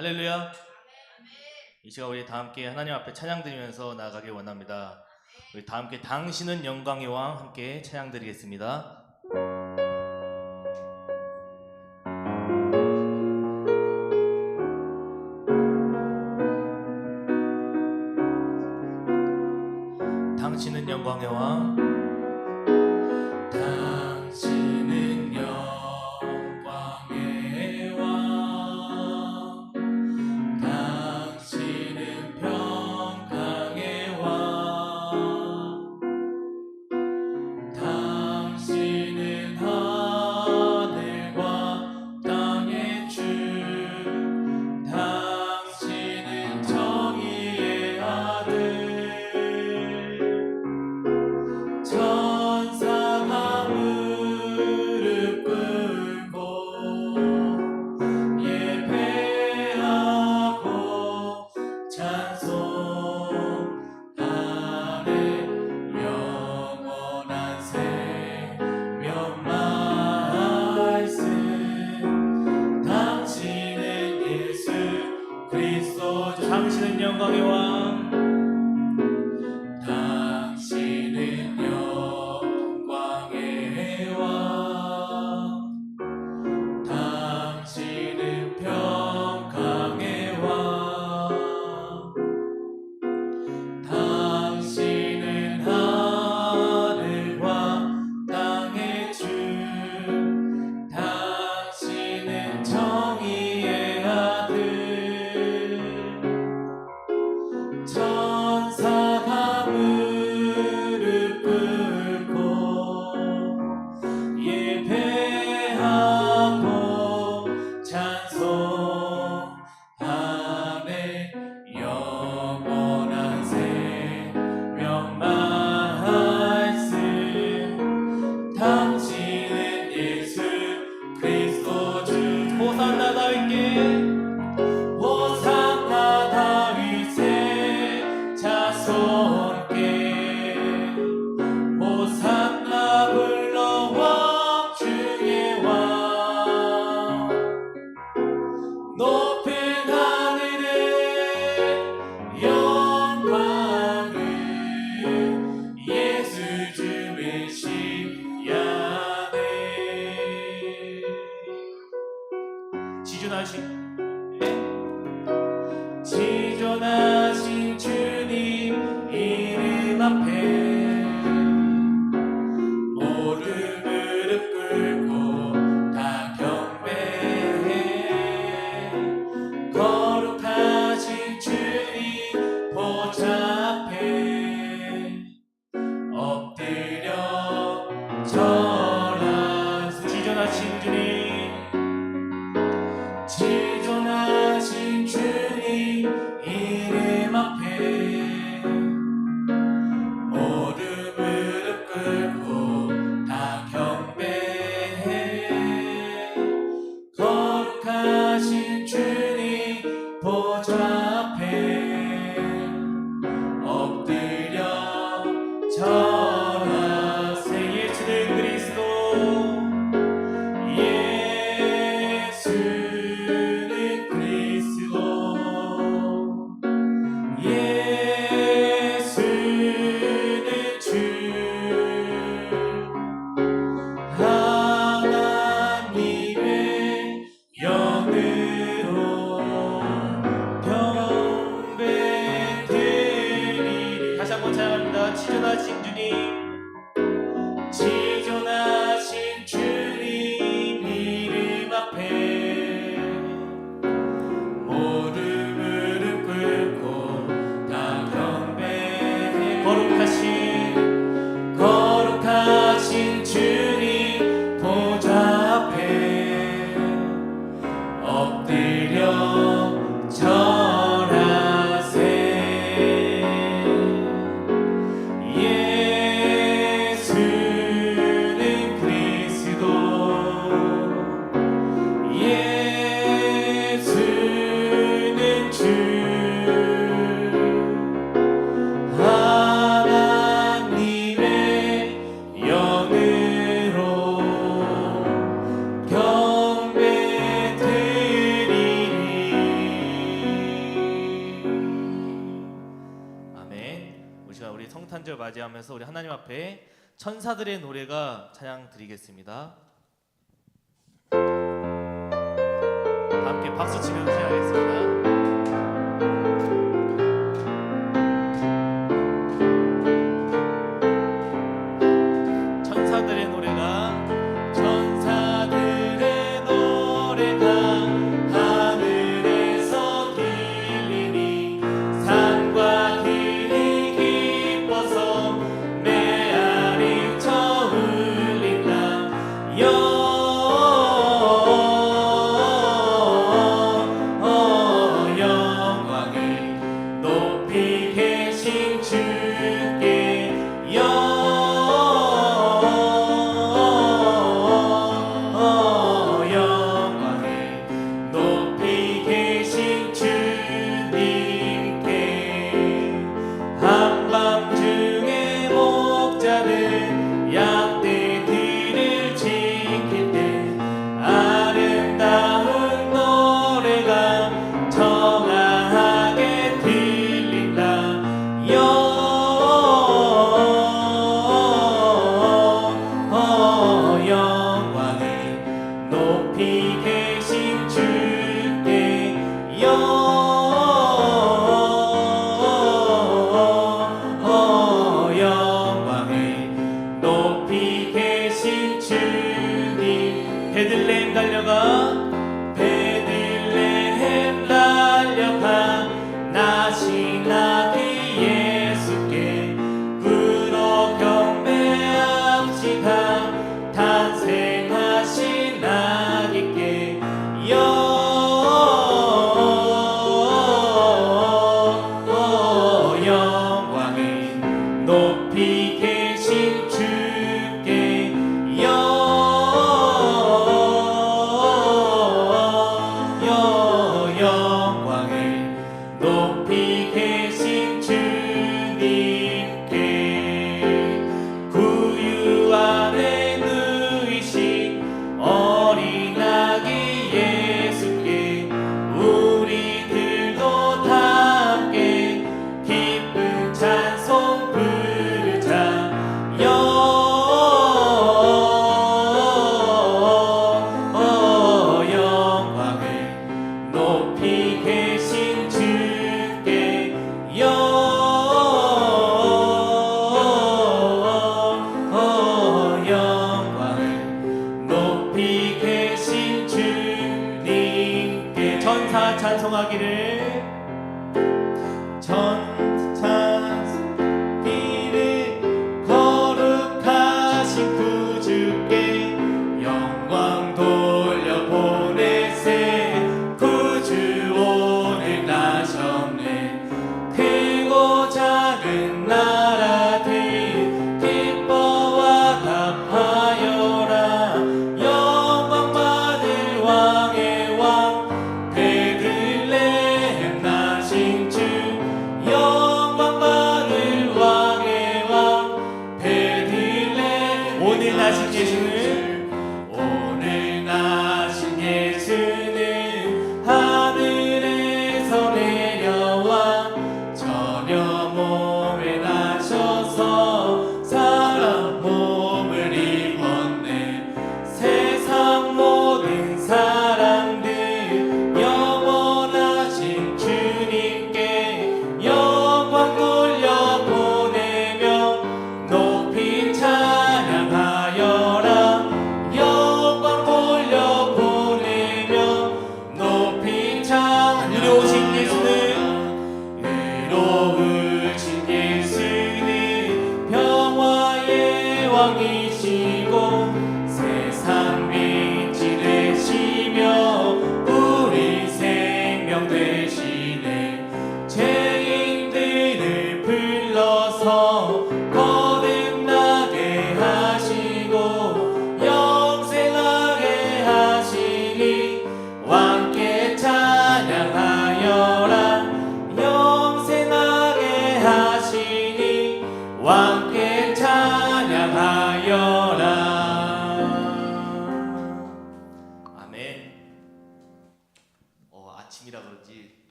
할렐루야. 이 시간 우리 다 함께 하나님 앞에 찬양 드리면서 나아가길 원합니다. 우리 다 함께 당신은 영광의 왕 함께 찬양 드리겠습니다. 전하신 주님 이름 앞에 우리가 우리 성탄절 맞이하면서 우리 하나님 앞에 천사들의 노래가 찬양 드리겠습니다. 다 함께 박수 치면서 하겠습니다. 감사 찬송하기를.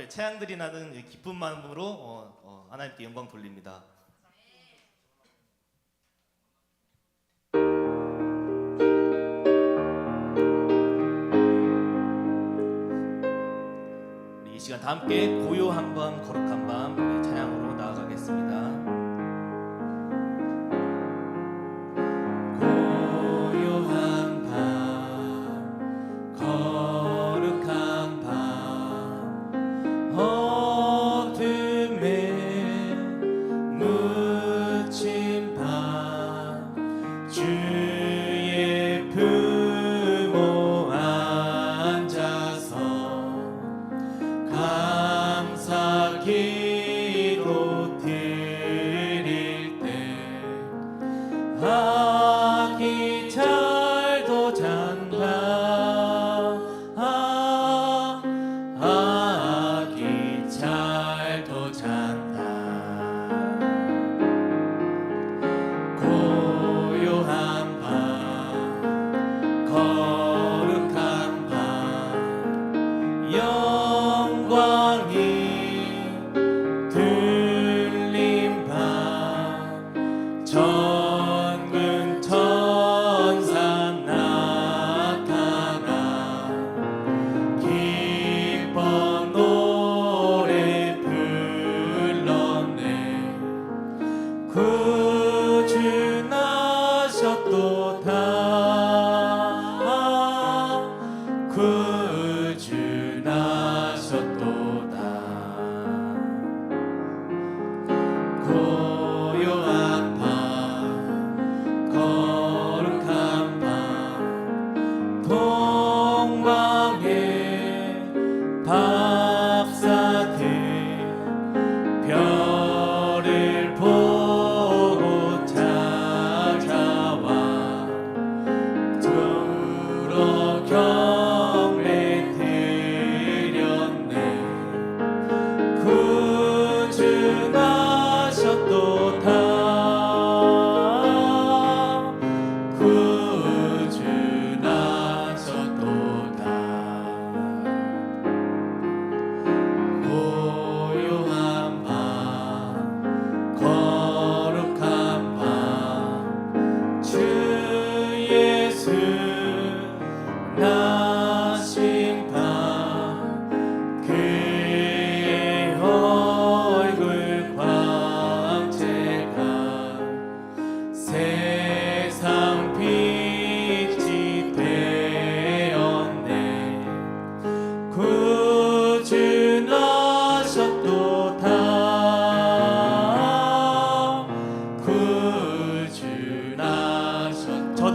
앞에 태양들이 나는 기쁜 마음으로 어, 어, 하나님께 영광 돌립니다. 우리 이 시간 다 함께 고요한 밤 거룩한 밤 찬양으로 나아가겠습니다.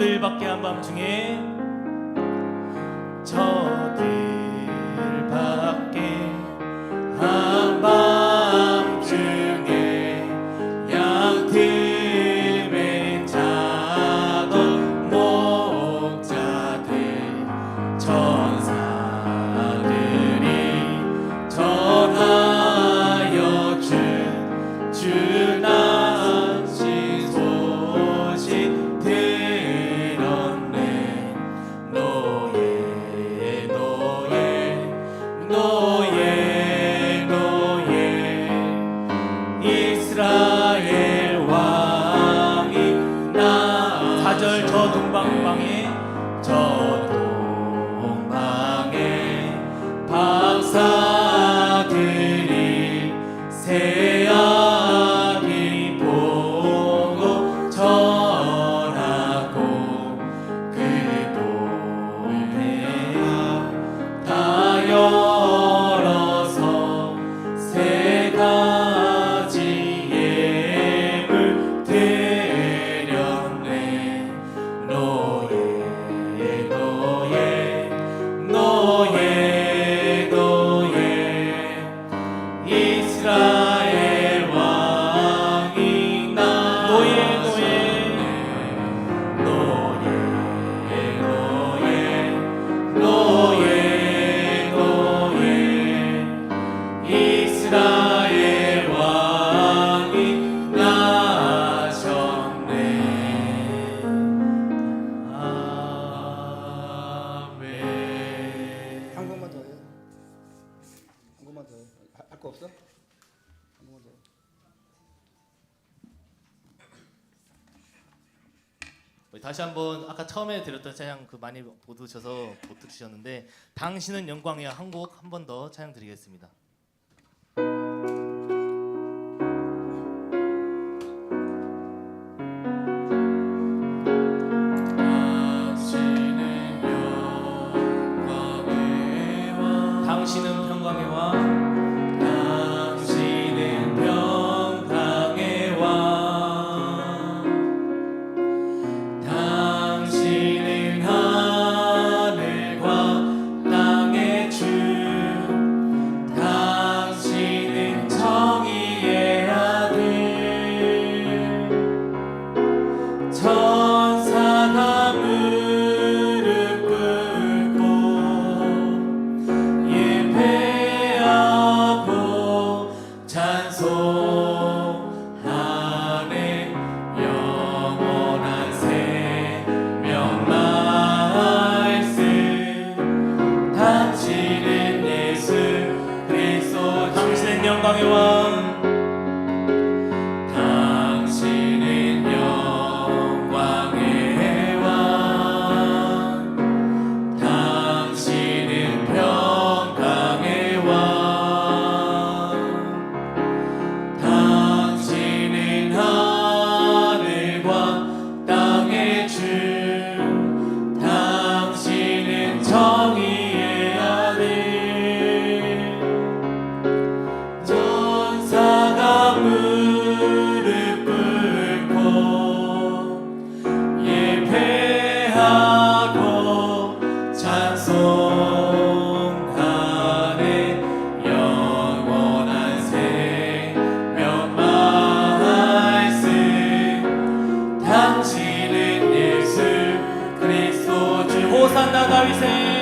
오늘밖에 한밤중에 다시 한번 아까 처음에 드렸던 찬양 그 많이 못 들으셔서 못 들으셨는데 당신은 영광이야 한 곡 한 번 더 찬양 드리겠습니다. 나다위세